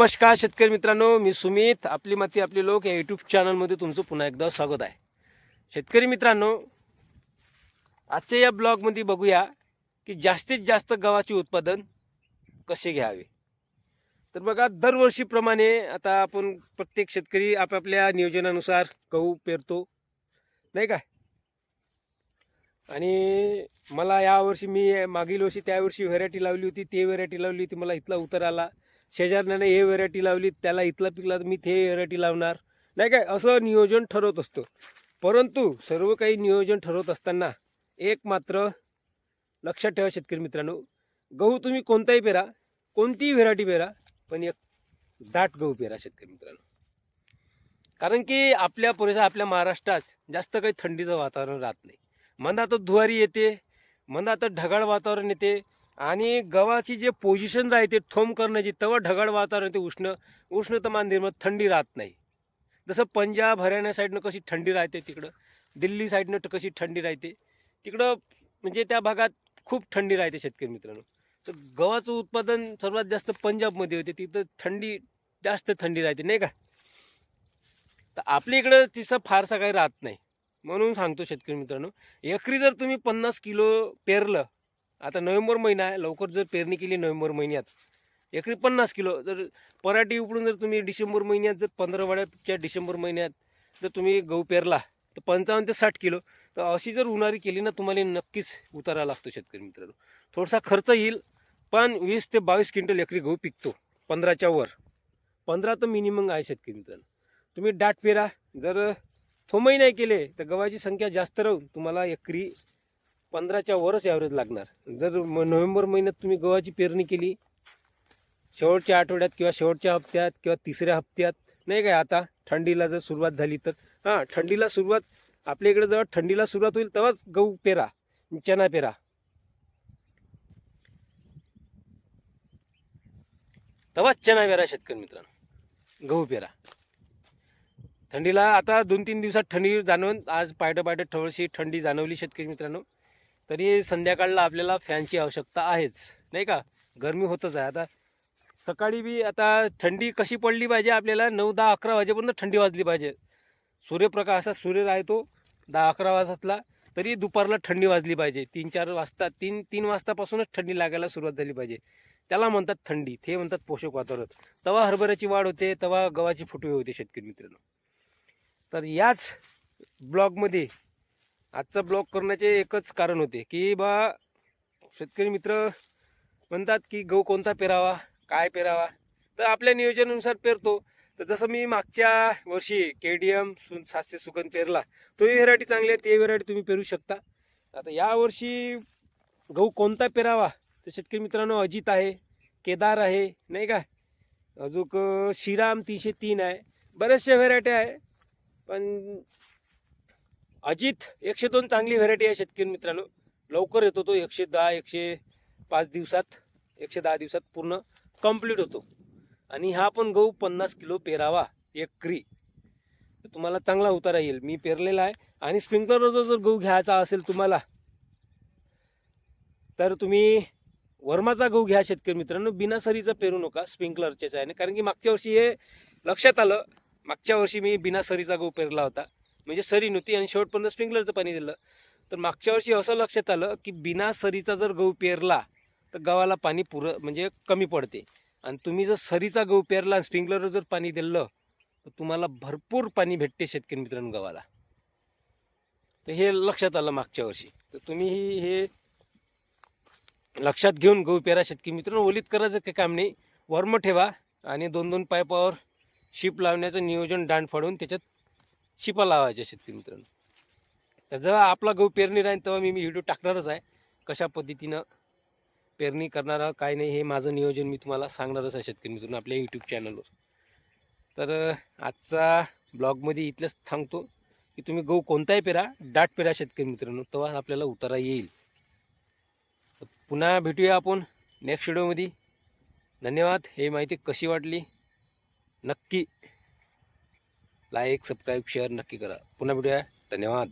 नमस्कार शेतकरी मित्रांनो मी सुमित. आपली माती आपले लोक या यूट्यूब चॅनलमध्ये तुमचं पुन्हा एकदा स्वागत आहे. शेतकरी मित्रांनो आजच्या या ब्लॉगमध्ये बघूया की जास्तीत जास्त गव्हाचे उत्पादन कसे घ्यावे. तर बघा दरवर्षीप्रमाणे आता आपण प्रत्येक शेतकरी आपापल्या नियोजनानुसार गहू पेरतो नाही काय आणि मला यावर्षी मी मागील वर्षी त्या वर्षी व्हेरायटी लावली होती ते व्हेरायटी लावली होती मला इथला उतर आला. शेजारण्याने हे व्हेरायटी लावली त्याला इथला पिकला तर मी ते व्हेरायटी लावणार. नाही काय असं नियोजन ठरवत असतो. परंतु सर्व काही नियोजन ठरवत असताना एक मात्र लक्षात ठेवा शेतकरी मित्रांनो गहू तुम्ही कोणताही पेरा कोणतीही व्हेरायटी पेरा पण एक दाट गहू पेरा शेतकरी मित्रांनो. कारण की आपल्या परिसर आपल्या महाराष्ट्रात जास्त काही थंडीचं वातावरण राहत नाही. मंदात धुवारी येते मंदात ढगाळ वातावरण येते आणि गव्हाची जे पोझिशन राहते थोंब करण्याची तेव्हा ढगाळ वातावरण ते उष्ण उष्णतमान निर्माण थंडी राहत नाही. जसं पंजाब हरियाणा साईडनं कशी थंडी राहते तिकडं दिल्ली साईडनं कशी थंडी राहते तिकडं म्हणजे त्या भागात खूप थंडी राहते शेतकरी मित्रांनो. तर गव्हाचं उत्पादन सर्वात जास्त पंजाबमध्ये होते तिथं थंडी जास्त थंडी राहते नाही का? तर आपल्या इकडं तिसं फारसा काही राहत नाही. म्हणून सांगतो शेतकरी मित्रांनो एकरी जर तुम्ही पन्नास किलो पेरलं आता नोव्हेंबर महिना आहे लवकर जर पेरणी केली नोव्हेंबर महिन्यात एकरी पन्नास किलो जर पराठी उपडून जर तुम्ही डिसेंबर महिन्यात जर पंधरवाड्याच्या डिसेंबर महिन्यात जर तुम्ही गहू पेरला तर पंचावन्न ते साठ किलो तर अशी जर उन्हाळी केली ना तुम्हाला नक्कीच उतारा लागतो शेतकरी मित्रांनो. थोडासा खर्च येईल पण वीस ते बावीस क्विंटल एकरी गहू पिकतो पंधराच्या वर. पंधरा तर मिनिमम आहे शेतकरी मित्रांनो. तुम्ही डाट पेरा जर थोमही नाही केले तर गव्हाची संख्या जास्त राहून तुम्हाला एकरी पंधराच्या वरच ॲव्हरेज लागणार. जर म- नोव्हेंबर महिन्यात तुम्ही गव्हाची पेरणी केली शेवटच्या आठवड्यात किंवा शेवटच्या हप्त्यात किंवा तिसऱ्या हप्त्यात नाही काय आता? थंडीला जर सुरुवात झाली तर. हां थंडीला सुरुवात आपल्या इकडे जेव्हा थंडीला सुरुवात होईल तेव्हाच गहू पेरा चना पेरा. तेव्हाच चना पेरा शेतकरी मित्रांनो. गहू पेरा. थंडीला आता दोन तीन दिवसात थंडी जाणवून आज पायटं पायटं थोडीशी थंडी जाणवली शेतकरी मित्रांनो. तरी संध्याकाळला आपल्याला फॅनची आवश्यकता आहेच नाही का? गरमी होतच आहे. आता सकाळी बी आता थंडी कशी पडली पाहिजे आपल्याला? नऊ दहा अकरा वाजेपर्यंत थंडी वाजली पाहिजे. सूर्यप्रकाश असा सूर्य राहतो दहा अकरा वाजतातला तरी दुपारला थंडी वाजली पाहिजे. तीन चार वाजता तीन तीन वाजतापासूनच थंडी लागायला सुरुवात झाली पाहिजे. त्याला म्हणतात थंडी ते म्हणतात पोषक वातावरण. तेव्हा हरभऱ्याची वाढ होते तेव्हा गव्हाची फुटवे होते शेतकरी मित्रांनो. तर याच ब्लॉगमध्ये आजचा ब्लॉग करण्याचे एकच कारण होते की बा शेतकरी मित्र म्हणतात की गहू कोणता पेरावा काय पेरावा? तर आपल्या नियोजनानुसार पेरतो. तर जसं मी मागच्या वर्षी के डी एम सु सातशे सुगंध पेरला तोही व्हेरायटी चांगली आहे ते व्हेरायटी तुम्ही पेरू शकता. आता यावर्षी गहू कोणता पेरावा? तर शेतकरी मित्रांनो अजित आहे केदार आहे नाही का? अजून श्रीराम तीनशे तीन आहे. बऱ्याचशा व्हेरायटी आहे पण अजित एकशे दोन चांगली व्हेरायटी आहे शेतकरी मित्रांनो. लवकर येतो तो एकशे दहा एकशे पाच दिवसात एकशे दहा दिवसात पूर्ण कंप्लीट होतो. आणि हा पण गहू पन्नास किलो पेरावा एकरी. तुम्हाला चांगला उतारा येईल. मी पेरलेला आहे. आणि स्प्रिंकलरचा जर गहू घ्यायचा असेल तुम्हाला तर तुम्ही वर्माचा गहू घ्या शेतकरी मित्रांनो. बिनासरीचा पेरू नका स्प्रिंकलरच्याच आहे कारण की मागच्या वर्षी हे लक्षात आलं मागच्या वर्षी मी बिनासरीचा गहू पेरला होता. म्हणजे सरी नव्हती आणि शेवटपर्यंत स्प्रिंकलरचं पाणी दिलं. तर मागच्या वर्षी असं लक्षात आलं की बिना सरीचा जर गहू पेरला तर गव्हाला पाणी पुरं म्हणजे कमी पडते. आणि तुम्ही जर सरीचा गहू पेरला आणि स्प्रिंकलरवर जर पाणी दिलं तर तुम्हाला भरपूर पाणी भेटते शेतकरी मित्रांनो गव्हाला. तर हे लक्षात आलं मागच्या वर्षी. तर तुम्ही हे लक्षात घेऊन गहू पेरा शेतकरी मित्रांनो. ओलीत करायचं काही काम नाही. वर्म ठेवा आणि दोन दोन पायपावर शिप लावण्याचं नियोजन दांड फाडून त्याच्यात शिपा लावायच्या शेतकरी मित्रांनो. तर जेव्हा आपला गहू पेरणी राहील तेव्हा मी मी व्हिडिओ टाकणारच आहे. कशा पद्धतीनं पेरणी करणारा काय नाही हे माझं नियोजन मी तुम्हाला सांगणारच आहे शेतकरी मित्रांनो आपल्या यूट्यूब चॅनलवर तर आजचा ब्लॉगमध्ये इथलंच सांगतो की तुम्ही गहू कोणताही पेरा दाट पेरा शेतकरी मित्रांनो तेव्हा आपल्याला उतारा येईल. पुन्हा भेटूया आपण नेक्स्ट व्हिडिओमध्ये धन्यवाद हे माहिती कशी वाटली? नक्की लाईक सबस्क्राईब शेअर नक्की करा. पुन्हा भेटूया. धन्यवाद.